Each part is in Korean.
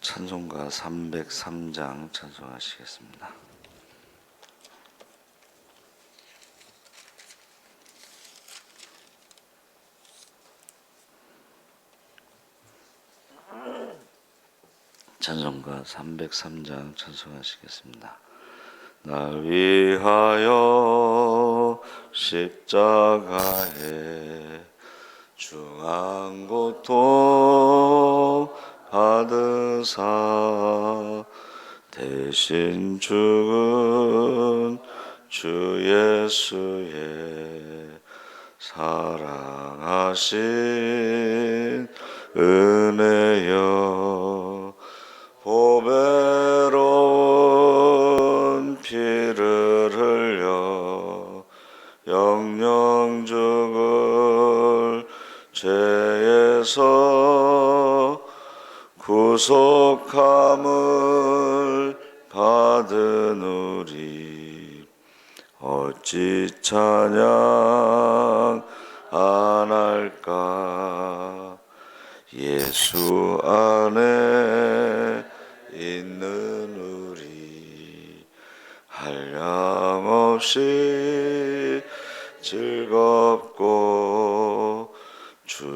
찬송가 303장 찬송하시겠습니다. 찬송가 303장 찬송하시겠습니다. 나 위하여 십자가에 중한 고통 받으사 대신 죽은 주 예수의 사랑하신 은혜여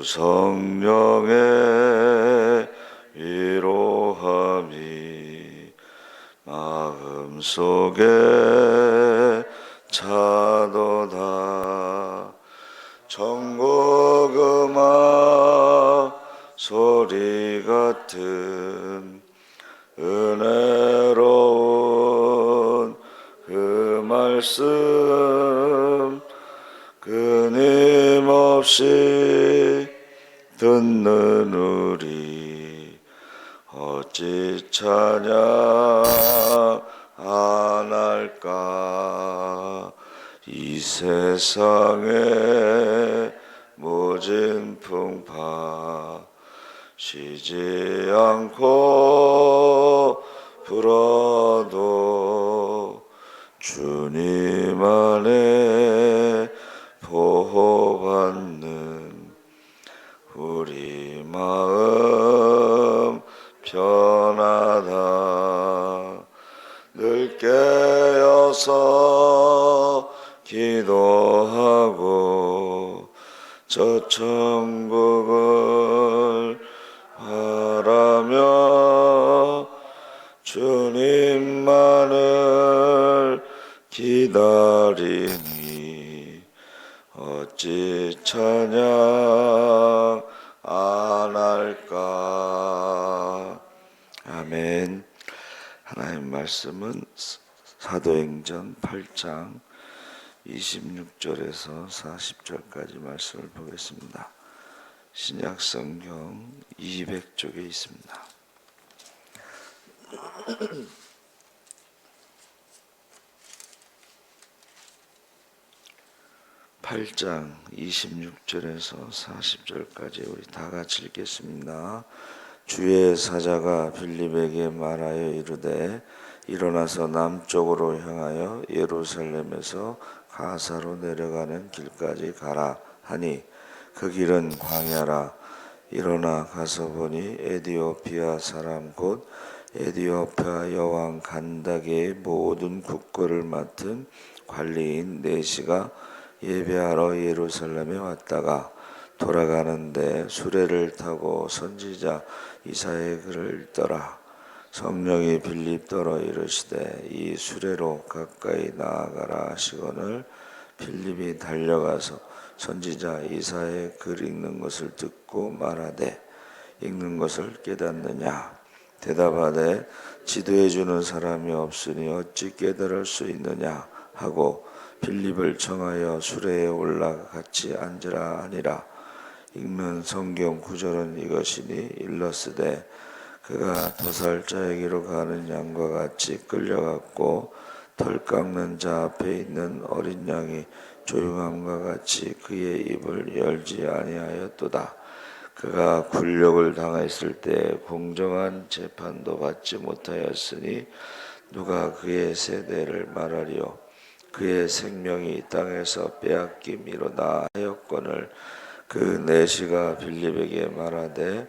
성령의 위로함이 마음속에 차도다. 전국 음악 소리 같은 은혜로운 그 말씀 끊임없이 듣는 우리 어찌 찬양 안 할까? 이 세상에 모진 풍파 쉬지 않고 불어도 주님 안에 보호받는 우리 마음 편하다 늘 깨어서 기도하고 저 천국을 바라며 주님만을 기다리니 어찌 찬양 안 할까? 아멘. 하나님 말씀은 사도행전 8장 26절에서 40절까지 말씀을 보겠습니다. 신약 성경 200쪽에 있습니다. 8장 26절에서 40절까지 우리 다 같이 읽겠습니다. 주의 사자가 빌립에게 말하여 이르되 일어나서 남쪽으로 향하여 예루살렘에서 가사로 내려가는 길까지 가라 하니 그 길은 광야라. 일어나 가서 보니 에디오피아 사람 곧 에디오피아 여왕 간다게의 모든 국거를 맡은 관리인 네시가 예배하러 예루살렘에 왔다가 돌아가는데 수레를 타고 선지자 이사의 글을 읽더라 성령이 빌립더러 이르시되 이 수레로 가까이 나아가라 하시거늘 빌립이 달려가서 선지자 이사의 글 읽는 것을 듣고 말하되 읽는 것을 깨닫느냐? 대답하되 지도해 주는 사람이 없으니 어찌 깨달을 수 있느냐? 하고 빌립을 청하여 수레에 올라 같이 앉으라 하니라. 읽는 성경 구절은 이것이니 일러스되 그가 도살자에게로 가는 양과 같이 끌려갔고 털 깎는 자 앞에 있는 어린 양이 조용함과 같이 그의 입을 열지 아니하였도다. 그가 굴욕을 당했을 때 공정한 재판도 받지 못하였으니 누가 그의 세대를 말하리요 그의 생명이 땅에서 빼앗김이로다 하였거늘 그 내시가 빌립에게 말하되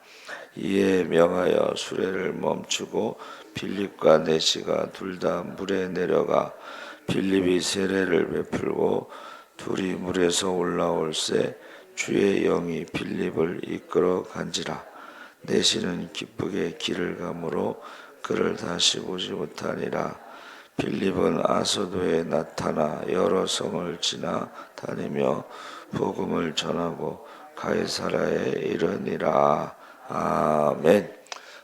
이에 명하여 수레를 멈추고 빌립과 내시가 둘 다 물에 내려가 빌립이 세례를 베풀고 둘이 물에서 올라올새 주의 영이 빌립을 이끌어 간지라. 내시는 기쁘게 길을 가므로 그를 다시 보지 못하니라. 빌립은 아소도에 나타나 여러 성을 지나 다니며 복음을 전하고 가이사라에 이르니라 아멘.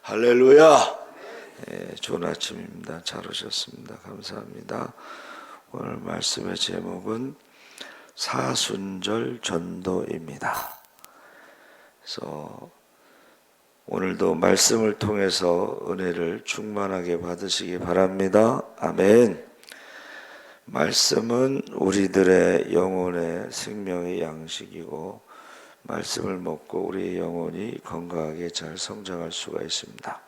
할렐루야. 예, 좋은 아침입니다. 잘 오셨습니다. 감사합니다. 오늘 말씀의 제목은 사순절 전도입니다. 그래서 오늘도 말씀을 통해서 은혜를 충만하게 받으시기 바랍니다. 아멘. 말씀은 우리들의 영혼의 생명의 양식이고 말씀을 먹고 우리의 영혼이 건강하게 잘 성장할 수가 있습니다.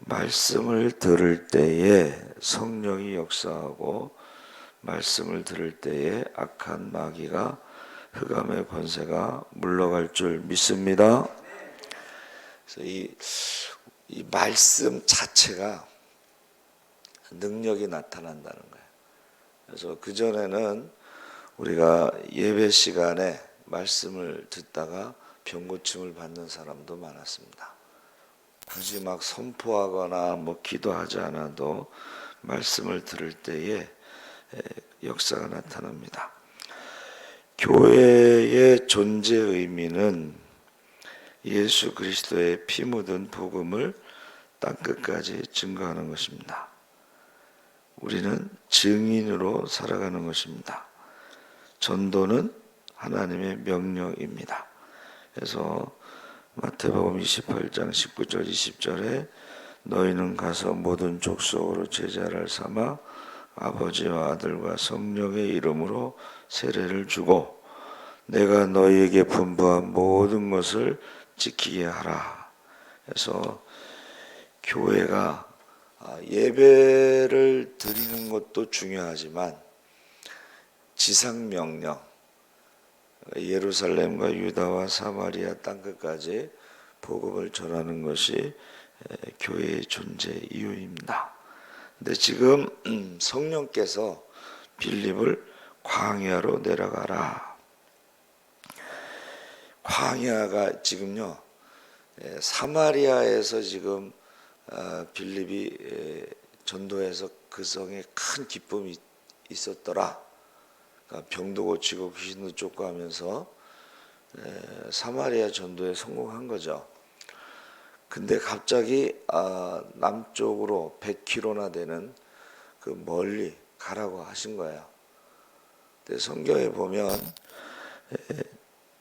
말씀을 들을 때에 성령이 역사하고 말씀을 들을 때에 악한 마귀가 흑암의 권세가 물러갈 줄 믿습니다. 그래서 이, 이 말씀 자체가 능력이 나타난다는 거예요. 그래서 그 전에는 우리가 예배 시간에 말씀을 듣다가 병고침을 받는 사람도 많았습니다. 굳이 막 선포하거나 뭐 기도하지 않아도 말씀을 들을 때에 역사가 나타납니다. 교회의 존재 의미는 예수 그리스도의 피 묻은 복음을 땅 끝까지 증거하는 것입니다. 우리는 증인으로 살아가는 것입니다. 전도는 하나님의 명령입니다. 그래서 마태복음 28장 19절 20절에 너희는 가서 모든 족속으로 제자를 삼아 아버지와 아들과 성령의 이름으로 세례를 주고 내가 너희에게 분부한 모든 것을 지키게 하라. 그래서 교회가 아, 예배를 드리는 것도 중요하지만 지상 명령 예루살렘과 유다와 사마리아 땅 끝까지 복음을 전하는 것이 교회의 존재 이유입니다. 근데 지금 음, 성령께서 빌립을 광야로 내려가라. 광야가 지금요 사마리아에서 지금 아, 빌립이 전도해서 그 성에 큰 기쁨이 있었더라. 그러니까 병도 고치고 귀신도 쫓고 하면서 사마리아 전도에 성공한 거죠. 근데 갑자기 아, 남쪽으로 100km나 되는 그 멀리 가라고 하신 거예요. 근데 성경에 보면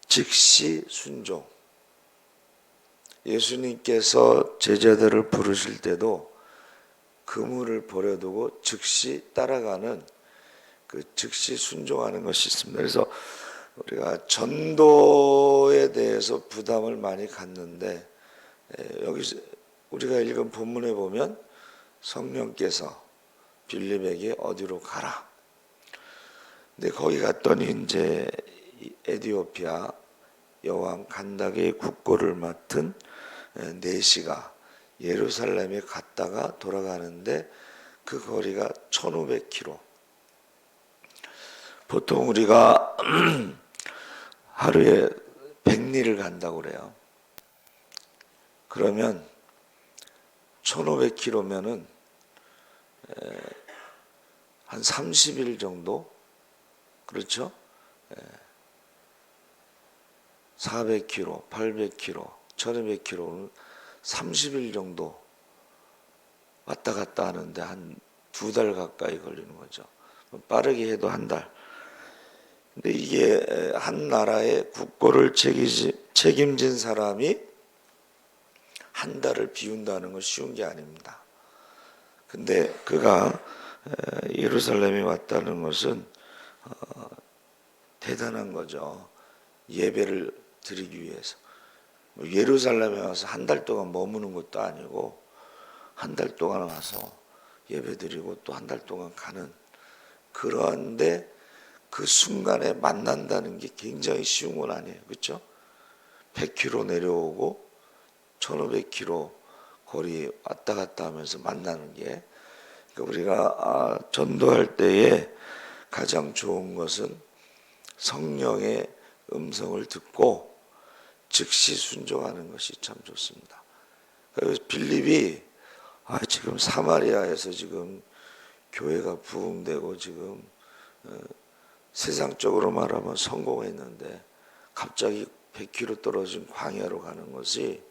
즉시 순종. 예수님께서 제자들을 부르실 때도 그물을 버려두고 즉시 따라가는 그 즉시 순종하는 것이 있습니다. 그래서 우리가 전도에 대해서 부담을 많이 갖는데 여기 우리가 읽은 본문에 보면 성령께서 빌립에게 어디로 가라. 근데 거기 갔더니 이제 이 에디오피아 여왕 간닥의 국고를 맡은 에, 네시가 예루살렘에 갔다가 돌아가는데 그 거리가 1500km. 보통 우리가 하루에 100리를 간다고 그래요. 그러면 1500km면은 한 30일 정도 그렇죠? 400km, 800km, 1200km는 30일 정도 왔다 갔다 하는데 한 두 달 가까이 걸리는 거죠. 빠르게 해도 한 달. 근데 이게 한 나라의 국고를 책임진 사람이 한 달을 비운다는 건 쉬운 게 아닙니다. 근데 그가 에, 예루살렘에 왔다는 것은 어, 대단한 거죠. 예배를 드리기 위해서. 뭐 예루살렘에 와서 한 달 동안 머무는 것도 아니고 한 달 동안 와서 예배 드리고 또 한 달 동안 가는 그런데 그 순간에 만난다는 게 굉장히 쉬운 건 아니에요. 그렇죠? 100km 내려오고 1500km 거리 왔다 갔다 하면서 만나는 게 그러니까 우리가 아, 전도할 때에 가장 좋은 것은 성령의 음성을 듣고 즉시 순종하는 것이 참 좋습니다. 그래서 빌립이 아, 지금 사마리아에서 지금 교회가 부흥되고 지금 어, 세상적으로 말하면 성공했는데 갑자기 100km 떨어진 광야로 가는 것이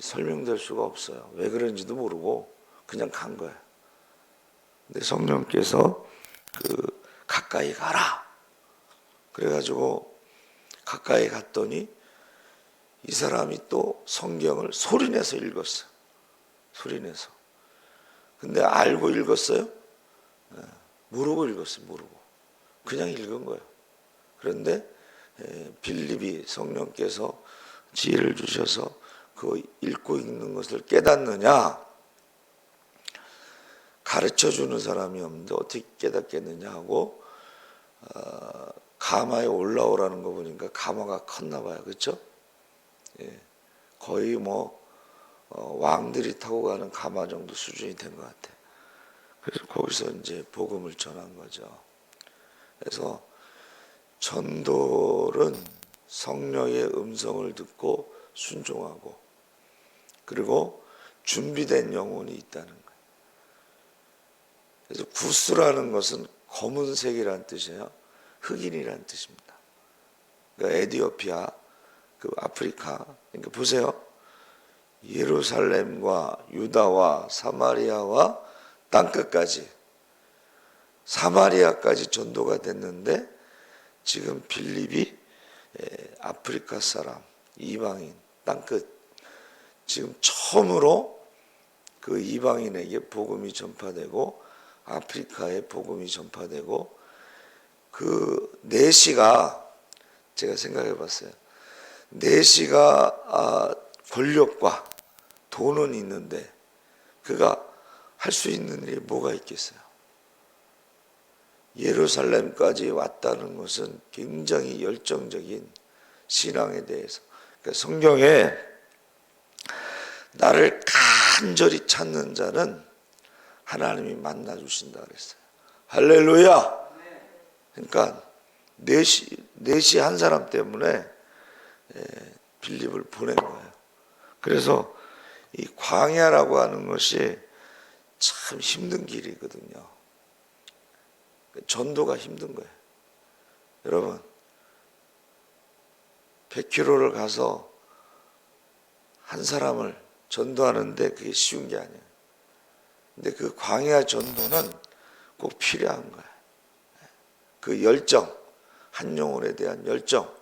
설명될 수가 없어요. 왜 그런지도 모르고 그냥 간 거예요. 근데 성령께서 그 가까이 가라. 그래가지고 가까이 갔더니 이 사람이 또 성경을 소리내서 읽었어요. 소리내서. 근데 알고 읽었어요? 예, 모르고 읽었어요. 모르고. 그냥 읽은 거예요. 그런데 에, 빌립이 성령께서 지혜를 주셔서 그 읽고 읽는 것을 깨닫느냐? 가르쳐 주는 사람이 없는데 어떻게 깨닫겠느냐 하고 어, 가마에 올라오라는 거 보니까 가마가 컸나 봐요. 그렇죠? 예. 거의 뭐 어, 왕들이 타고 가는 가마 정도 수준이 된 것 같아. 그래서 거기서 이제 복음을 전한 거죠. 그래서 전도는 성령의 음성을 듣고 순종하고 그리고 준비된 영혼이 있다는 거예요. 그래서 구스라는 것은 검은색이라는 뜻이에요. 흑인이라는 뜻입니다. 그러니까 에디오피아, 그 아프리카. 그러니까 보세요. 예루살렘과 유다와 사마리아와 땅끝까지 사마리아까지 전도가 됐는데 지금 빌립이 에, 아프리카 사람 이방인 땅끝 지금 처음으로 그 이방인에게 복음이 전파되고 아프리카에 복음이 전파되고 그 네시가 제가 생각해 봤어요. 네시가 아, 권력과 돈은 있는데 그가 할 수 있는 일이 뭐가 있겠어요? 예루살렘까지 왔다는 것은 굉장히 열정적인 신앙에 대해서 그러니까 성경에 나를 간절히 찾는 자는 하나님이 만나 주신다 그랬어요. 할렐루야. 그러니까 넷이 넷이 한 사람 때문에 에, 빌립을 보낸 거예요. 그래서 이 광야라고 하는 것이 참 힘든 길이거든요. 전도가 힘든 거예요. 여러분, 100km를 가서 한 사람을 전도하는데 그게 쉬운 게 아니에요. 근데 그 광야 전도는 꼭 필요한 거예요. 그 열정, 한 영혼에 대한 열정,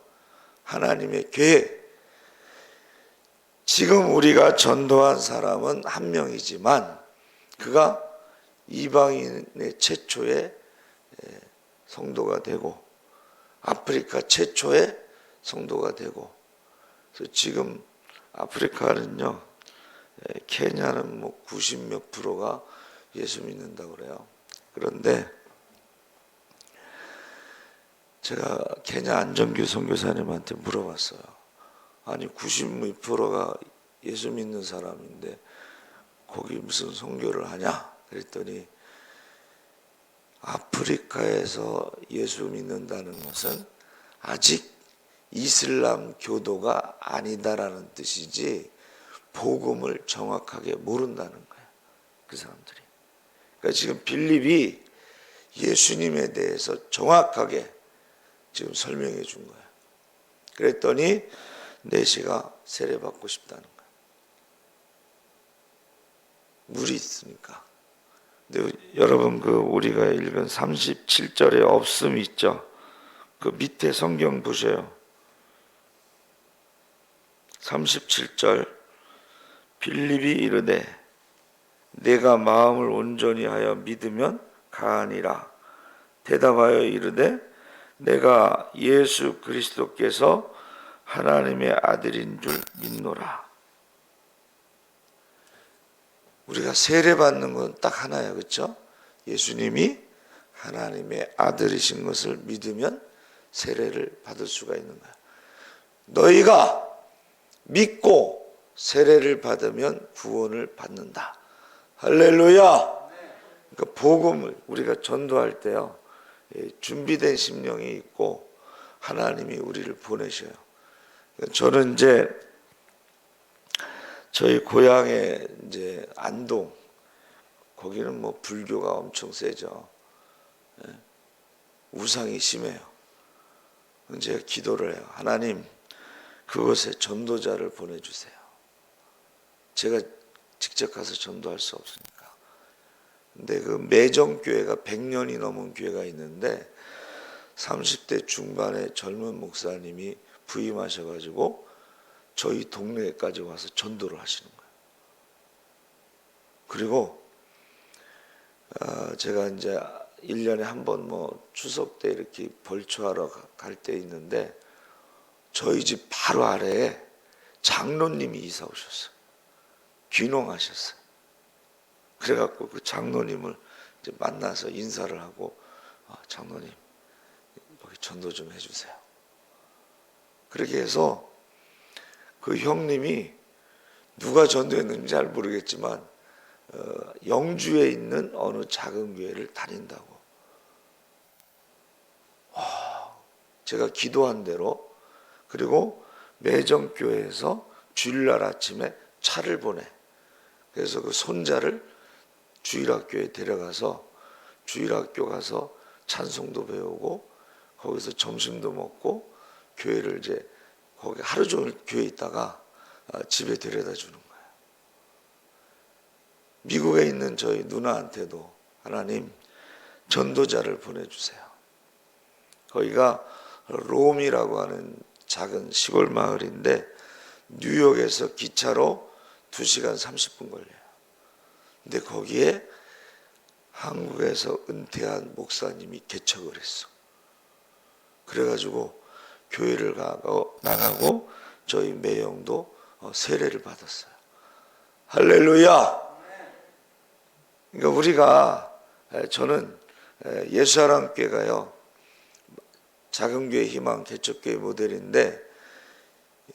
하나님의 계획. 지금 우리가 전도한 사람은 한 명이지만 그가 이방인의 최초의 성도가 되고 아프리카 최초의 성도가 되고 그래서 지금 아프리카는요 예, 케냐는 뭐 90 몇 프로가 예수 믿는다고 그래요. 그런데 제가 케냐 안정규 선교사님한테 물어봤어요. 아니 90몇 프로가 예수 믿는 사람인데 거기 무슨 선교를 하냐? 그랬더니 아프리카에서 예수 믿는다는 것은 아직 이슬람 교도가 아니다라는 뜻이지 복음을 정확하게 모른다는 거예요. 그 사람들이. 그러니까 지금 빌립이 예수님에 대해서 정확하게 지금 설명해 준 거예요. 그랬더니 내시가 세례 받고 싶다는 거예요. 물이 있으니까. 여러분 그 우리가 읽은 37절에 없음 있죠. 그 밑에 성경 보세요. 37절 빌립이 이르되 내가 마음을 온전히 하여 믿으면 가하니라 대답하여 이르되 내가 예수 그리스도께서 하나님의 아들인 줄 믿노라 우리가 세례 받는 건 딱 하나예요 그렇죠? 예수님이 하나님의 아들이신 것을 믿으면 세례를 받을 수가 있는 거야 너희가 믿고 세례를 받으면 구원을 받는다. 할렐루야. 그러니까 복음을 우리가 전도할 때요. 예, 준비된 심령이 있고 하나님이 우리를 보내셔요. 저는 이제 저희 고향에 이제 안동 거기는 뭐 불교가 엄청 세죠. 예, 우상이 심해요. 제가 기도를 해요. 하나님 그곳에 전도자를 보내주세요. 제가 직접 가서 전도할 수 없으니까. 근데 그 매정교회가 100년이 넘은 교회가 있는데 30대 중반의 젊은 목사님이 부임하셔가지고 저희 동네까지 와서 전도를 하시는 거예요. 그리고 어, 제가 이제 1년에 한 번 뭐 추석 때 이렇게 벌초하러 갈 때 있는데 저희 집 바로 아래에 장로님이 이사 오셨어요. 귀농하셨어요. 그래갖고 그 장로님을 이제 만나서 인사를 하고 아, 장로님 여기 전도 좀 해주세요. 그렇게 해서 그 형님이 누가 전도했는지 잘 모르겠지만 어, 영주에 있는 어느 작은 교회를 다닌다고. 와, 제가 기도한 대로 그리고 매정교회에서 주일날 아침에 차를 보내. 그래서 그 손자를 주일학교에 데려가서 주일학교 가서 찬송도 배우고 거기서 점심도 먹고 교회를 이제 거기 하루 종일 교회 있다가 아, 집에 데려다 주는 거예요. 미국에 있는 저희 누나한테도 하나님 전도자를 보내주세요. 거기가 롬이라고 하는 작은 시골 마을인데 뉴욕에서 기차로 2시간 30분 걸려요. 근데 거기에 한국에서 은퇴한 목사님이 개척을 했어. 그래가지고 교회를 가고 나가고 저희 매형도 어, 세례를 받았어요. 할렐루야. 그러니까 우리가 에, 저는 에, 예수사랑교회가요 작은 교회 희망 개척교회 모델인데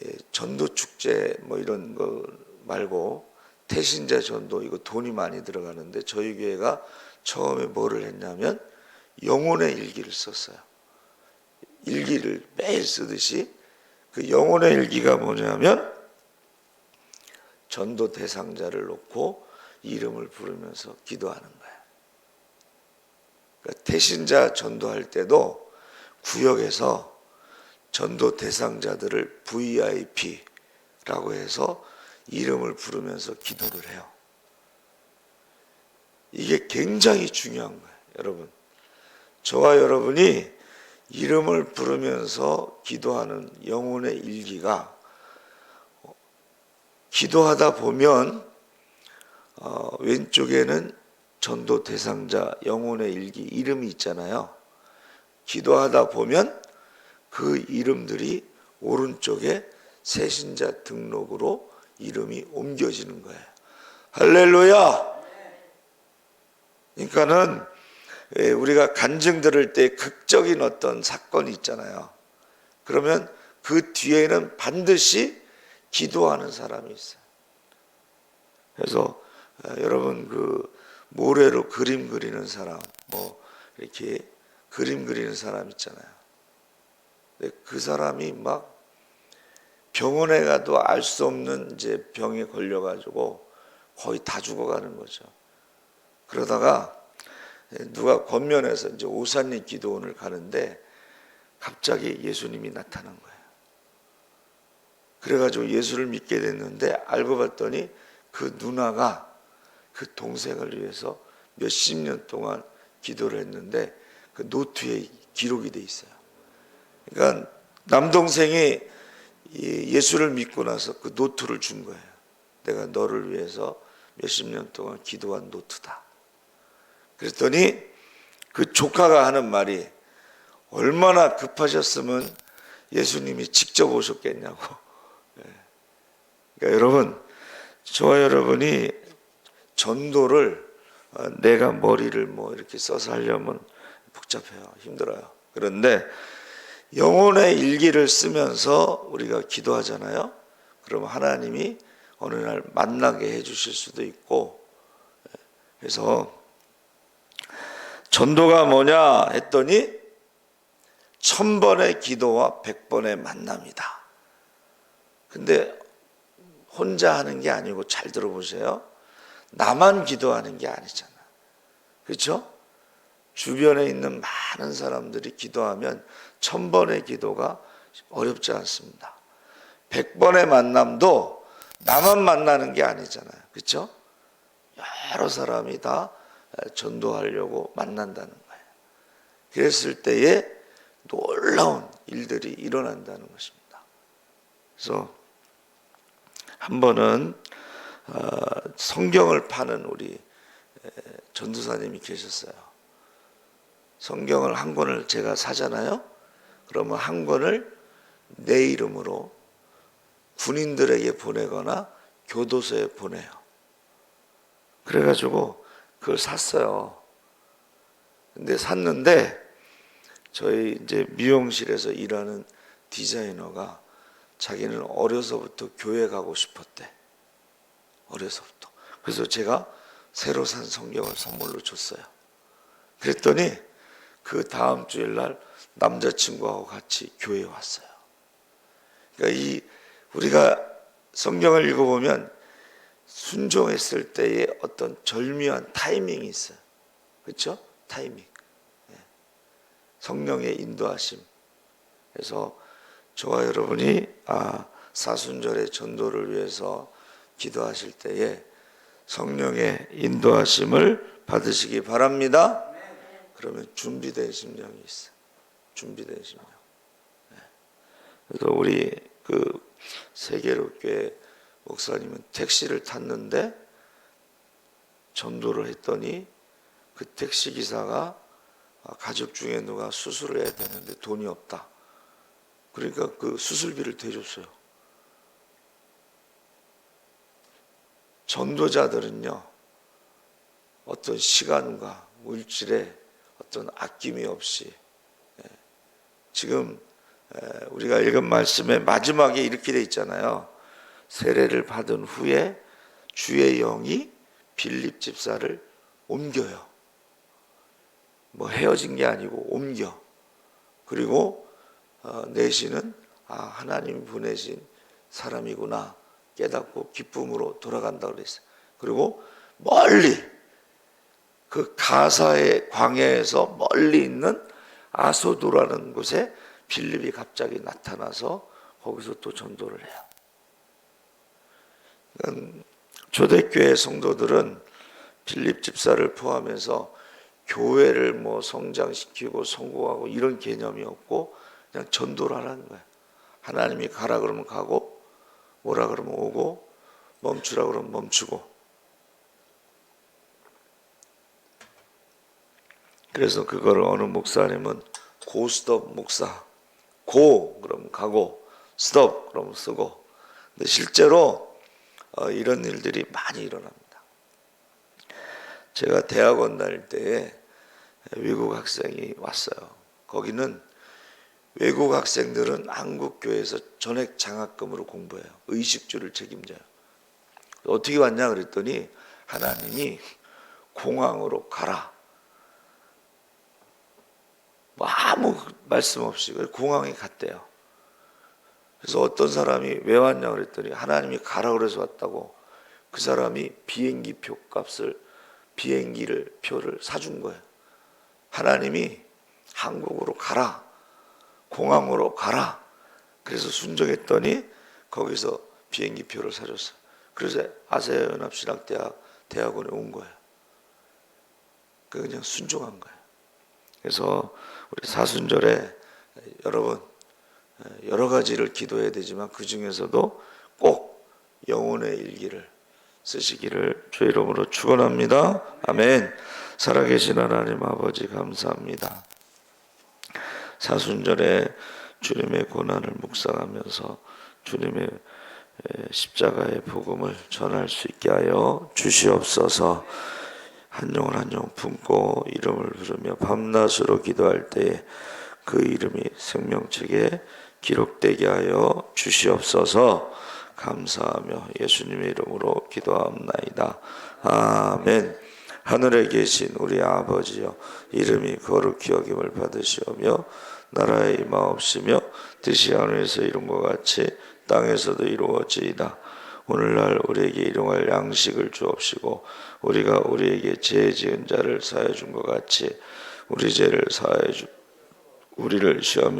예, 전도 축제 뭐 이런 거 말고 태신자 전도 이거 돈이 많이 들어가는데 저희 교회가 처음에 뭐를 했냐면 영혼의 일기를 썼어요. 일기를 매일 쓰듯이 그 영혼의 일기가 뭐냐면 전도 대상자를 놓고 이름을 부르면서 기도하는 거예요. 그러니까 태신자 전도할 때도 구역에서 전도 대상자들을 VIP라고 해서 이름을 부르면서 기도를 해요. 이게 굉장히 중요한 거예요, 여러분. 저와 여러분이 이름을 부르면서 기도하는 영혼의 일기가 기도하다 보면 어, 왼쪽에는 전도 대상자 영혼의 일기 이름이 있잖아요. 기도하다 보면 그 이름들이 오른쪽에 새신자 등록으로 이름이 옮겨지는 거예요. 할렐루야! 그러니까는 예, 우리가 간증 들을 때 극적인 어떤 사건이 있잖아요. 그러면 그 뒤에는 반드시 기도하는 사람이 있어요. 그래서 어, 여러분 그 모래로 그림 그리는 사람, 뭐 이렇게 그림 그리는 사람 있잖아요. 그 사람이 막 병원에 가도 알 수 없는 이제 병에 걸려가지고 거의 다 죽어가는 거죠. 그러다가 누가 권면해서 이제 오산리 기도원을 가는데 갑자기 예수님이 나타난 거예요. 그래가지고 예수를 믿게 됐는데 알고 봤더니 그 누나가 그 동생을 위해서 몇십 년 동안 기도를 했는데 그 노트에 기록이 돼 있어요. 그러니까 남동생이 이 예수를 믿고 나서 그 노트를 준 거예요. 내가 너를 위해서 몇십 년 동안 기도한 노트다. 그랬더니 그 조카가 하는 말이 얼마나 급하셨으면 예수님이 직접 오셨겠냐고. 예. 그러니까 여러분, 저와 여러분이 전도를 어, 내가 머리를 뭐 이렇게 써서 하려면 복잡해요. 힘들어요. 그런데 영혼의 일기를 쓰면서 우리가 기도하잖아요. 그러면 하나님이 어느 날 만나게 해 주실 수도 있고 예. 그래서 전도가 뭐냐 했더니 천 번의 기도와 백 번의 만남이다. 근데 혼자 하는 게 아니고 잘 들어보세요. 나만 기도하는 게 아니잖아. 그렇죠? 주변에 있는 많은 사람들이 기도하면 천 번의 기도가 어렵지 않습니다. 백 번의 만남도 나만 만나는 게 아니잖아요. 그렇죠? 여러 사람이 다 전도하려고 만난다는 거예요. 그랬을 때에 놀라운 일들이 일어난다는 것입니다. 그래서 한 번은 어, 성경을 파는 우리 전도사님이 계셨어요. 성경을 한 권을 제가 사잖아요. 그러면 한 권을 내 이름으로 군인들에게 보내거나 교도소에 보내요. 그래가지고 그걸 샀어요. 근데 샀는데 저희 이제 미용실에서 일하는 디자이너가 자기는 어려서부터 교회 가고 싶었대. 어려서부터. 그래서 제가 새로 산 성경을 선물로 줬어요. 그랬더니 그 다음 주일 날 남자친구하고 같이 교회에 왔어요. 그러니까 이 우리가 성경을 읽어보면 순종했을 때의 어떤 절묘한 타이밍이 있어요. 그렇죠? 타이밍. 예. 성령의 인도하심. 그래서 저와 여러분이 아 사순절의 전도를 위해서 기도하실 때에 성령의 인도하심을 받으시기 바랍니다. 그러면 준비된 심령이 있어. 준비된 심령. 예. 그래서 우리 그 세계로교회 목사님은 택시를 탔는데 전도를 했더니 그 택시 기사가 가족 중에 누가 수술을 해야 되는데 돈이 없다. 그러니까 그 수술비를 대줬어요. 전도자들은요, 어떤 시간과 물질에 어떤 아낌이 없이 예, 지금 우리가 읽은 말씀의 마지막에 이렇게 돼 있잖아요. 세례를 받은 후에 주의 영이 빌립 집사를 옮겨요. 뭐 헤어진 게 아니고 옮겨. 그리고 어, 내시는 아 하나님 보내신 사람이구나 깨닫고 기쁨으로 돌아간다 그랬어요. 그리고 멀리 그 가사의 광야에서 멀리 있는 아소도라는 곳에 빌립이 갑자기 나타나서 거기서 또 전도를 해요. 초대교회 성도들은 빌립 집사를 포함해서 교회를 뭐 성장시키고 성공하고 이런 개념이 없고 그냥 전도를 하는 거예요. 하나님이 가라 그러면 가고 오라 그러면 오고 멈추라 그러면 멈추고 그래서 그거를 어느 목사님은 고스톱 목사 고 그러면 가고 스톱 그러면 쓰고 근데 실제로 어, 이런 일들이 많이 일어납니다. 제가 대학원 다닐 때에 외국 학생이 왔어요. 거기는 외국 학생들은 한국 교회에서 전액 장학금으로 공부해요. 의식주를 책임져요. 어떻게 왔냐 그랬더니 하나님이 공항으로 가라. 뭐 아무 말씀 없이 공항에 갔대요. 그래서 어떤 사람이 왜 왔냐 그랬더니 하나님이 가라 그래서 왔다고 그 사람이 비행기 표 값을 비행기를 표를 사준 거예요. 하나님이 한국으로 가라. 공항으로 가라. 그래서 순종했더니 거기서 비행기 표를 사줬어요. 그래서 아세아 연합신학대학 대학원에 온 거예요. 그 그냥 순종한 거예요. 그래서 우리 사순절에 여러분 여러 가지를 기도해야 되지만 그 중에서도 꼭 영혼의 일기를 쓰시기를 주 이름으로 축원합니다. 아멘. 살아계신 하나님 아버지 감사합니다. 사순절에 주님의 고난을 묵상하면서 주님의 십자가의 복음을 전할 수 있게 하여 주시옵소서. 한 영혼 한 영혼 품고 이름을 부르며 밤낮으로 기도할 때에 그 이름이 생명책에 기록되게 하여 주시옵소서. 감사하며 예수님의 이름으로 기도합나이다. 아멘. 하늘에 계신 우리 아버지여 이름이 거룩히 여김을 받으시오며 나라의 임하옵시며 뜻이 하늘에서 이룬 것 같이 땅에서도 이루어지이다. 오늘날 우리에게 일용할 양식을 주옵시고 우리가 우리에게 죄 지은 자를 사해 준 것 같이 우리 죄를 사해 주 우리를 시험에